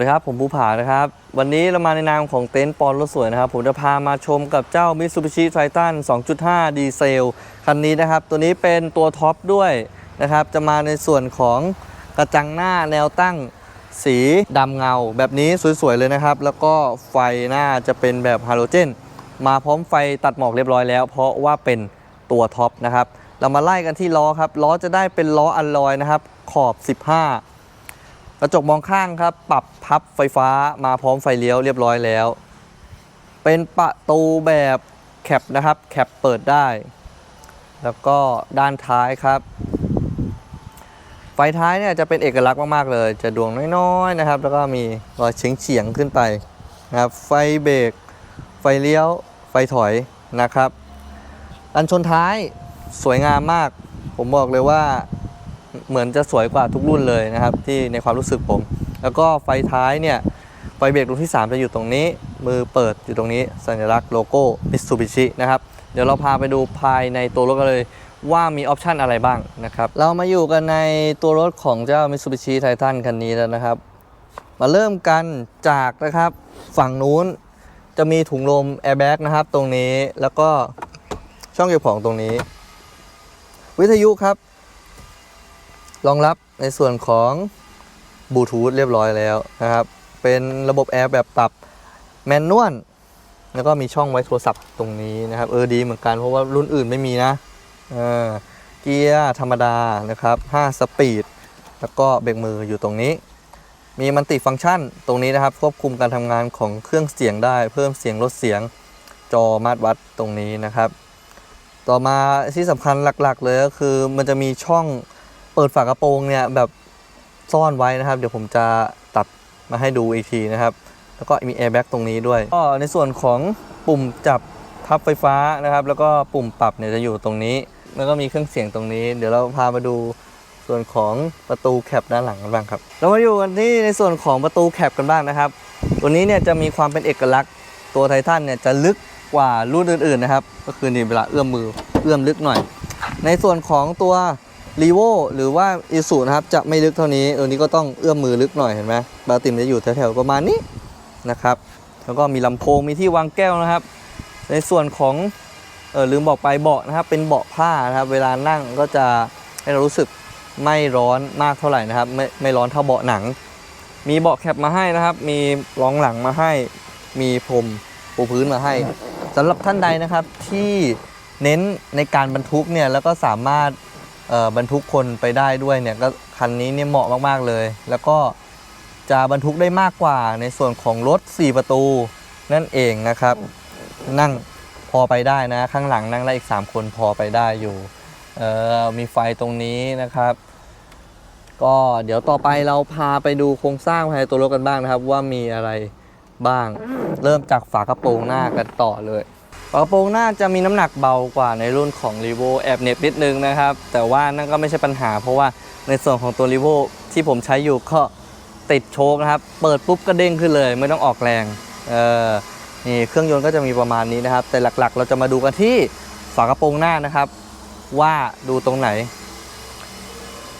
สดีครับ ผมภูผานะครับ วันนี้เรามาในนามของเต็นท์ปอนรถสวยนะครับ ผมจะพามาชมกับเจ้า Mitsubishi Triton 2.5 ดีเซล คันนี้นะครับ ตัวนี้เป็นตัวท็อปด้วยนะครับ จะมาในส่วนของกระจังหน้าแนวตั้งสีดำเงา แบบนี้สวย ๆ เลยนะครับ แล้วก็ไฟหน้าจะเป็นแบบฮาโลเจน มาพร้อมไฟตัดหมอกเรียบร้อยแล้ว เพราะว่าเป็นตัวท็อปนะครับ เรามาไล่กันที่ล้อครับ ล้อจะได้เป็นล้ออัลลอยนะครับ ขอบ 15กระจกมองข้างครับ ปรับ พับไฟฟ้ามาพร้อมไฟเลี้ยวเรียบร้อยแล้ว เป็นประตูแบบแคปนะครับ แคปเปิดได้ แล้วก็ด้านท้ายครับ ไฟท้ายเนี่ยจะเป็นเอกลักษณ์มากๆเลย จะดวงน้อยๆนะครับ แล้วก็มีรอยเฉียงๆขึ้นไปนะครับ ไฟเบรก ไฟเลี้ยว ไฟถอยนะครับกันชนท้ายสวยงามมาก ผมบอกเลยว่าเหมือนจะสวยกว่าทุกรุ่นเลยนะครับ ที่ในความรู้สึกผม แล้วก็ไฟท้ายเนี่ยไฟเบรกดวงที่ 3 จะอยู่ตรงนี้ มือเปิดอยู่ตรงนี้ สัญลักษณ์โลโก้ Mitsubishi นะครับ เดี๋ยวเราพาไปดูภายในตัวรถกันเลยว่ามีออปชันอะไรบ้างนะครับ เรามาอยู่กันในตัวรถของเจ้า Mitsubishi Titan คันนี้แล้วนะครับ มาเริ่มกันจากนะครับฝั่งนู้นจะมีถุงลมแอร์แบ็กนะครับตรงนี้แล้วก็ช่องเก็บของตรงนี้ วิทยุครับ รองรับในส่วนของ บลูทูธเรียบร้อยแล้วนะครับ เป็นระบบแอร์แบบปรับแมนนวลแล้วก็มีช่องไว้โทรศัพท์ตรงนี้นะครับ เออดีเหมือนกันเพราะว่ารุ่นอื่นไม่มีนะเออเกียร์ธรรมดานะครับ 5 สปีด แล้วก็เบรกมืออยู่ตรงนี้ มีมันติฟังก์ชันตรงนี้นะครับ ควบคุมการทำงานของเครื่องเสียงได้ เพิ่มเสียงลดเสียงจอมาตรวัดตรงนี้นะครับ ต่อมาที่สำคัญหลักๆ เลยก็คือมันจะมีช่องเปิดฝากระโปรงเนี่ยแบบ ซ่อนไว้นะครับ เดี๋ยวผมจะตัดมาให้ดูอีกทีนะครับ แล้วก็มีแอร์แบ็กตรงนี้ด้วยก็ในส่วนของปุ่มจับพับไฟฟ้านะครับ แล้วก็ปุ่มปรับเนี่ยจะอยู่ตรงนี้ แล้วก็มีเครื่องเสียงตรงนี้ เดี๋ยวเราพามาดูส่วนของประตูแคปด้านหลังกันบ้างครับ เรามาอยู่กันที่ในส่วนของประตูแคปกันบ้างนะครับ ตัวนี้เนี่ยจะมีความเป็นเอกลักษณ์ตัวไททันเนี่ยจะลึกกว่ารุ่นอื่นๆนะครับ ก็คือนี่เวลาเอื้อมมือเอื้อมลึกหน่อย ในส่วนของตัว รีโวหรือว่าอีสูนะครับจะไม่ลึกเท่านี้ตัวนี้ก็ต้องเอื้อมมือลึกหน่อยเห็นไหมบาติมจะอยู่แถวๆประมาณนี้นะครับ แล้วก็มีลำโพงมีที่วางแก้วนะครับ ในส่วนของเออลืมบอกไปเบาะนะครับ เป็นเบาะผ้านะครับ เวลานั่งก็จะให้เรารู้สึกไม่ร้อนมากเท่าไหร่นะครับ ไม่ไม่ร้อนเท่าเบาะหนัง มีเบาะแคปมาให้นะครับ มีรองหลังมาให้ มีพรมปูพื้นมาให้สำหรับท่านใดนะครับที่เน้นในการบรรทุกเนี่ยแล้วก็สามารถ บรรทุกคนไปได้ด้วยเนี่ยก็คันนี้เนี่ยเหมาะมากๆเลย แล้วก็จะบรรทุกได้มากกว่าในส่วนของรถ 4 ประตูนั่นเองนะครับ นั่งพอไปได้นะ ข้างหลังนั่งได้อีก 3 คนพอไปได้อยู่เออมีไฟตรงนี้นะครับ ก็เดี๋ยวต่อไปเราพาไปดูโครงสร้างภายในตัวรถกันบ้างนะครับ ว่ามีอะไรบ้างเริ่มจากฝากระโปรงหน้ากันต่อเลย ฝากระโปรงหน้าจะมีน้ำหนักเบากว่าในรุ่นของ r e v o แอบเหน็บนิดนึงนะครับ แต่ว่านั่นก็ไม่ใช่ปัญหา เพราะว่าในส่วนของตัว r e v o ที่ผมใช้อยู่ก็ติดโชคนะครับ เปิดปุ๊บก็เด้งขึ้นเลย ไม่ต้องออกแรงเออนี่เครื่องยนต์ก็จะมีประมาณนี้นะครับ แต่หลักๆ เราจะมาดูกันที่ฝากระโปรงหน้านะครับ ว่าดูตรงไหน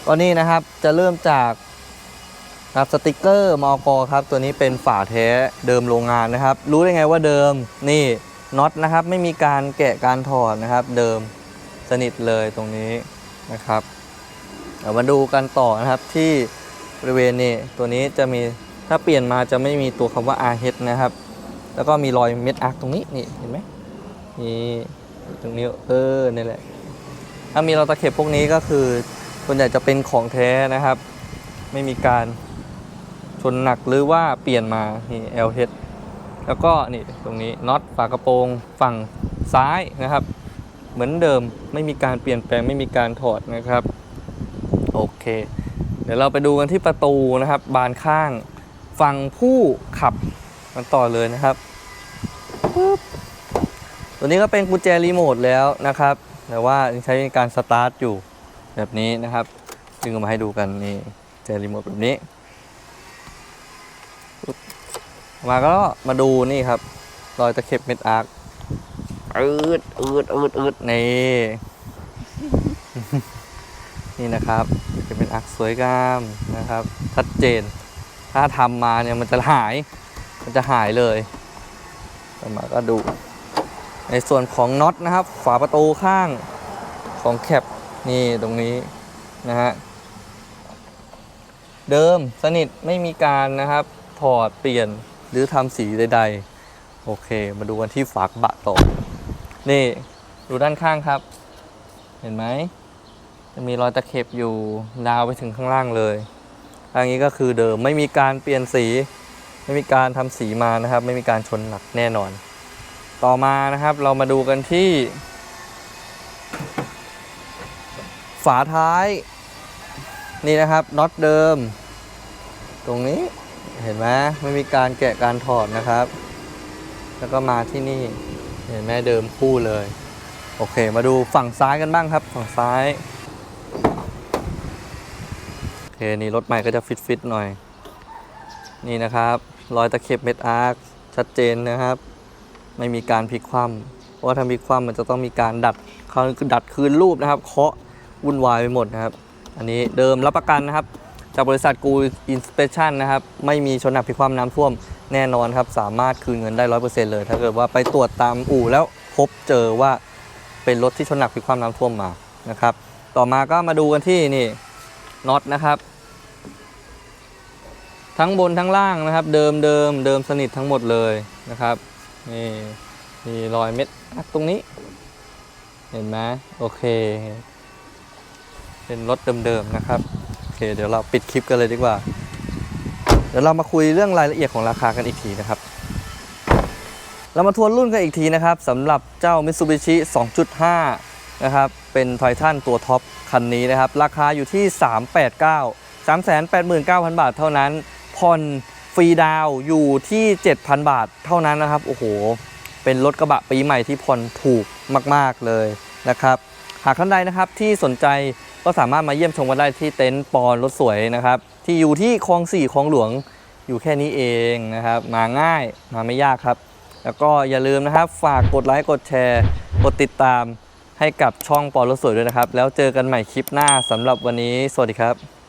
ก็นี่นะครับจะเริ่มจากครับสติกเกอร์มอกครับ ตัวนี้เป็นฝาแท้เดิมโรงงานนะครับ รู้ได้ไงว่าเดิมนี่ น็อตนะครับไม่มีการแกะการถอดนะครับ เดิมสนิทเลยตรงนี้นะครับเดี๋ยวมาดูกันต่อนะครับที่บริเวณนี้ตัวนี้จะมีถ้าเปลี่ยนมาจะไม่มีตัวคำว่า R H นะครับ แล้วก็มีรอยเม็ดอาร์ตรงนี้นี่เห็นไหมนี่ตรงนี้เออนี่แหละถ้ามีเราตะเข็บพวกนี้ก็คือส่วนใหญ่จะเป็นของแท้นะครับ ไม่มีการชนหนักหรือว่าเปลี่ยนมานี่ L H แล้วก็นี่ตรงนี้น็อตฝากระโปรงฝั่งซ้ายนะครับ เหมือนเดิมไม่มีการเปลี่ยนแปลงไม่มีการถอดนะครับโอเค เดี๋ยวเราไปดูกันที่ประตูนะครับ บานข้างฝั่งผู้ขับกันต่อเลยนะครับปึ๊บตัวนี้ก็เป็นกุญแจรีโมทแล้วนะครับ แต่ว่าใช้ในการสตาร์ทอยู่แบบนี้นะครับ ดึงมาให้ดูกันนี่กุญแจรีโมทแบบนี้ มาก็มาดูนี่ครับ รอยตะเข็บเม็ดอาร์คอืดอืดอืดอืดนี่ นี่นะครับจะเป็นอาร์คสวยงามนะครับ ชัดเจน ถ้าทำมาเนี่ยมันจะหาย มันจะหายเลยต่อมาก็ดู ในส่วนของน็อตนะครับ ฝาประตูข้างของแคปนี่ตรงนี้นะฮะเดิมสนิทไม่มีการนะครับ ถอดเปลี่ยน หรือทำสีใด ๆ โอเค มาดูกันที่ฝากบะต่อ นี่ดูด้านข้างครับ เห็นไหมจะมีรอยตะเข็บอยู่ดาวไปถึงข้างล่างเลยอันนี้ก็คือเดิมไม่มีการเปลี่ยนสี ไม่มีการทำสีมานะครับ ไม่มีการชนหนักแน่นอน ต่อมานะครับเรามาดูกันที่ ฝาท้าย นี่นะครับน็อตเดิม ตรงนี้ เห็นไหมไม่มีการแกะการถอดนะครับ แล้วก็มาที่นี่ เห็นไหมเดิมคู่เลย โอเค มาดูฝั่งซ้ายกันบ้างครับ ฝั่งซ้าย โอเค นี่รถใหม่ก็จะฟิตฟิตๆหน่อย นี่นะครับ รอยตะเข็บเม็ดอาร์คชัดเจนนะครับ ไม่มีการพลิกคว่ำเพราะว่าถ้าพลิกคว่ำมันจะต้องมีการดัดเขาคือดัดคืนรูปนะครับ เคาะวุ่นวายไปหมดนะครับ อันนี้เดิมรับประกันนะครับ จากบริษัทกูอินสเปชั่นนะครับไม่มีชนหนักพิกคว่ำน้ำท่วมแน่นอนครับ สามารถคืนเงินได้ร้อยเปอร์เซ็นต์เลย ถ้าเกิดว่าไปตรวจตามอู่แล้วพบเจอว่าเป็นรถที่ชนหนักพิกคว่ำน้ำท่วมมานะครับ ต่อมาก็มาดูกันที่นี่น็อตนะครับ ทั้งบนทั้งล่างนะครับ เดิมเดิมเดิมสนิททั้งหมดเลยนะครับนี่มีรอยเม็ดอักตรงนี้ เห็นไหมโอเค เป็นรถเดิมๆนะครับ เคเดี๋ยวเราปิดคลิปกันเลยดีกว่า เดี๋ยวเรามาคุยเรื่องรายละเอียดของราคากันอีกทีนะครับ เรามาทวนรุ่นกันอีกทีนะครับสำหรับเจ้า Mitsubishi 2.5 นะครับ เป็นไททันตัวท็อปคันนี้นะครับ ราคาอยู่ที่ 389 389,000 บาทเท่านั้นผ่อนฟรีดาวอยู่ที่ 7,000 บาทเท่านั้นนะครับ โอ้โห เป็นรถกระบะปีใหม่ที่ผ่อนถูกมาก ๆ เลยนะครับ หากท่านใดนะครับที่สนใจ ก็สามารถมาเยี่ยมชมกันได้ที่เต็นท์ปอนรถสวยนะครับ ที่อยู่ที่คลองสี่คลองหลวงอยู่แค่นี้เองนะครับ มาง่ายมาไม่ยากครับ แล้วก็อย่าลืมนะครับ ฝากกดไลค์กดแชร์ กดติดตามให้กับช่องปอนรถสวยด้วยนะครับ แล้วเจอกันใหม่คลิปหน้าสำหรับวันนี้ สวัสดีครับ